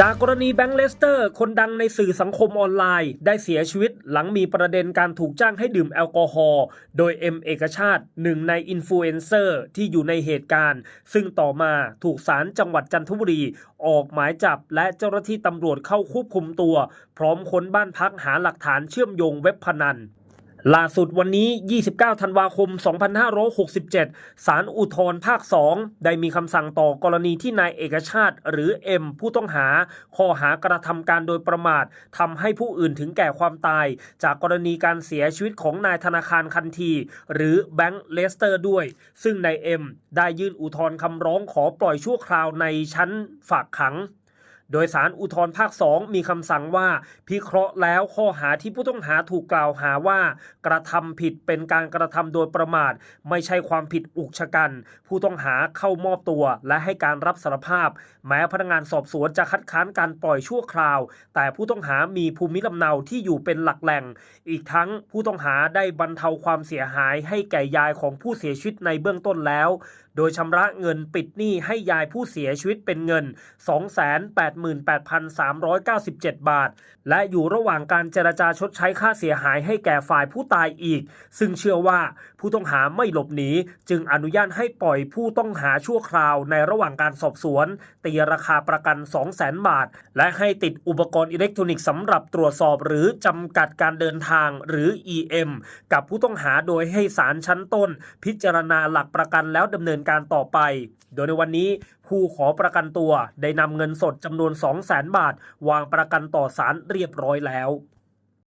จากกรณีแบงค์เลสเตอร์ คนดังในสื่อสังคมออนไลน์ ได้เสียชีวิตหลังมีประเด็นการถูกจ้างให้ดื่มแอลกอฮอล์โดยเอ็มเอกชาติหนึ่งในอินฟลูเอนเซอร์ที่อยู่ในเหตุการณ์ ซึ่งต่อมาถูกศาลจังหวัดจันทบุรี ออกหมายจับและเจ้าหน้าที่ตำรวจเข้าควบคุมตัว พร้อมค้นบ้านพักหาหลักฐานเชื่อมโยงเว็บพนัน ล่าสุดวันนี้ 29 ธันวาคม 2567 ศาลอุทธรภาค 2 ได้มีคำสั่งต่อกรณีที่นายเอกชาติ หรือเอ็มผู้ต้องหา ข้อหากระทำการโดยประมาททำให้ผู้อื่นถึงแก่ความตาย จากกรณีการเสียชีวิตของนายธนาคารคันที หรือแบงค์เลสเตอร์ด้วย ซึ่งนายเอ็มได้ยื่นอุทธรณ์คำร้องขอปล่อยชั่วคราวในชั้นฝากขัง โดยสารอุทธรภาค 2 มีคำสั่งว่า พิเคราะห์แล้วข้อหาที่ผู้ต้องหาถูกกล่าวหาว่า กระทำผิดเป็นการกระทำโดยประมาท ไม่ใช่ความผิดอุกชะกัน ผู้ต้องหาเข้ามอบตัวและให้การรับสารภาพ แม้พนักงานสอบสวนจะคัดค้านการปล่อยชั่วคราว แต่ผู้ต้องหามีภูมิลำเนาที่อยู่เป็นหลักแหล่ง อีกทั้งผู้ต้องหาได้บรรเทาความเสียหายให้แก่ยายของผู้เสียชีวิตในเบื้องต้นแล้ว โดยชำระเงินปิดหนี้ให้ยายผู้เสียชีวิตเป็นเงิน88,397 บาท และอยู่ระหว่างการเจรจาชดใช้ค่าเสียหายให้แก่ฝ่ายผู้ตายอีก ซึ่งเชื่อว่าผู้ต้องหาไม่หลบหนีจึงอนุญาตให้ปล่อยผู้ต้องหาชั่วคราวในระหว่างการสอบสวน ตีราคาประกัน 200,000 บาท และให้ติดอุปกรณ์อิเล็กทรอนิกส์สำหรับตรวจสอบหรือจำกัดการเดินทางหรือ EM กับผู้ต้องหาโดยให้ศาลชั้นต้น พิจารณาหลักประกันแล้วดำเนินการต่อไป โดยในวันนี้ผู้ขอประกันตัวได้นำเงินสดจำนวน200,000 บาท วางประกันต่อศาลเรียบร้อยแล้ว